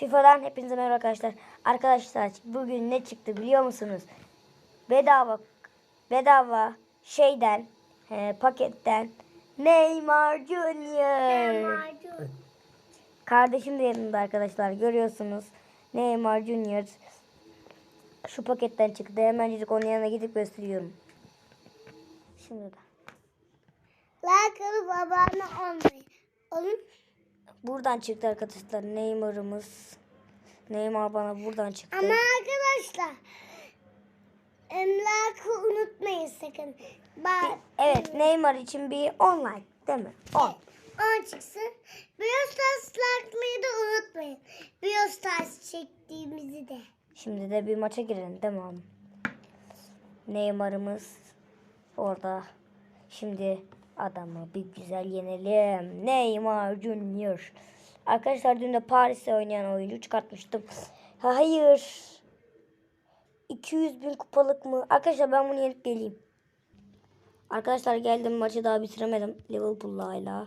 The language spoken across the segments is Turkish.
FIFA'dan hepinize merhaba arkadaşlar. Arkadaşlar bugün ne çıktı biliyor musunuz? Bedava bedava şeyden e, paketten Neymar Junior. Kardeşim de yanında arkadaşlar görüyorsunuz. Neymar Junior şu paketten çıktı. Hemencik onun yanına gidip gösteriyorum. Şimdi de. Like alıp abone olmayı. Olun. Buradan çıktı arkadaşlar Neymar'ımız. Neymar bana buradan çıktı. Ama arkadaşlar emlakı unutmayın sakın. Bak. Evet Neymar için bir online değil mi? 10. On çıksın. Biostas like'layı da unutmayın. Biostas çektiğimizi de. Şimdi de bir maça girelim değil mi? Neymar'ımız orada. Şimdi adamı bir güzel yenelim. Neymar Junior. Arkadaşlar dün de Paris'te oynayan oyuncu çıkartmıştım. Hayır. 200 bin kupalık mı? Arkadaşlar ben bunu yenip geleyim. Arkadaşlar geldim maçı daha bitiremedim. Liverpool'la hala.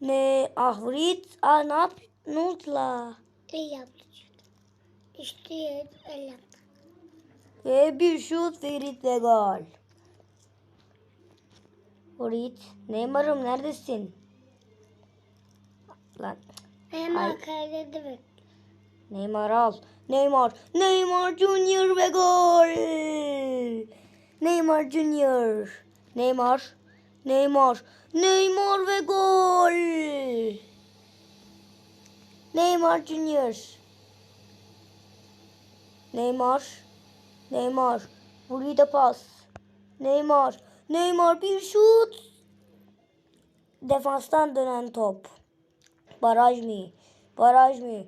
Ne? Ah Rit. Ah ne yap? Ne oldu la? İyi yaptı. İşte el yaptı. Ve bir şut Ferit ve gol. Ferit. Neymar'ım neredesin? Lan Hemen kaydedi mi? Neymar al. Neymar. Neymar Junior ve gol. Neymar Junior. Neymar. Neymar. Neymar ve gol. Neymar Junior. Neymar. Neymar. Burayı da pas. Neymar. Neymar bir şut. Defanstan dönen top. Baraj mı? Baraj mı?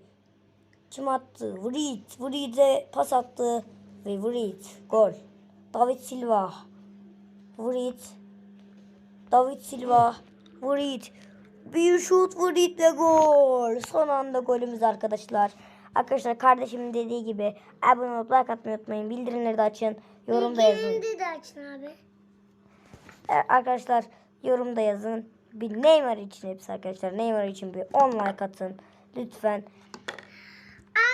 Kim attı? Vrit. Vrit'e pas attı. Ve Vrit. Gol. David Silva. Vrit. David Silva. Vrit. Bir şut Vrit ve gol. Son anda golümüz arkadaşlar. Arkadaşlar kardeşimin dediği gibi abone olup like atmayı unutmayın. Bildirimleri de açın. Yorumda yazın. Şimdi de açın abi. E, Arkadaşlar yorumda yazın. Bir Neymar için hepsi arkadaşlar. Neymar için bir 10 like atın. Lütfen.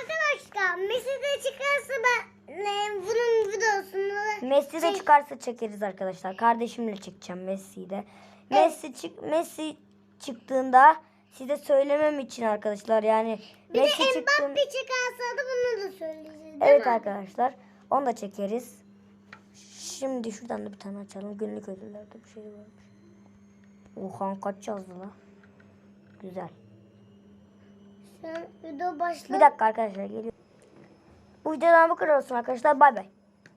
Arkadaşlar Messi de çıkarsa ben ne, bunun videosunu Messi de çıkarsa çekeriz arkadaşlar. Kardeşimle çekeceğim Messi'yi de. Messi çık Messi çıktığında size söylemem için arkadaşlar. Yani bir Messi de çıktığında Mbappe çıkarsa da bunu da söyleyeceğiz Evet mi? arkadaşlar. Onu da çekeriz. Şimdi şuradan da bir tane açalım. Günlük ödüllerde bir şey varmış. Oha kaç yazdı la? Güzel. Sen video başla. Bir dakika arkadaşlar geliyor. Bu videodan bu kadar olsun arkadaşlar. Bay bay.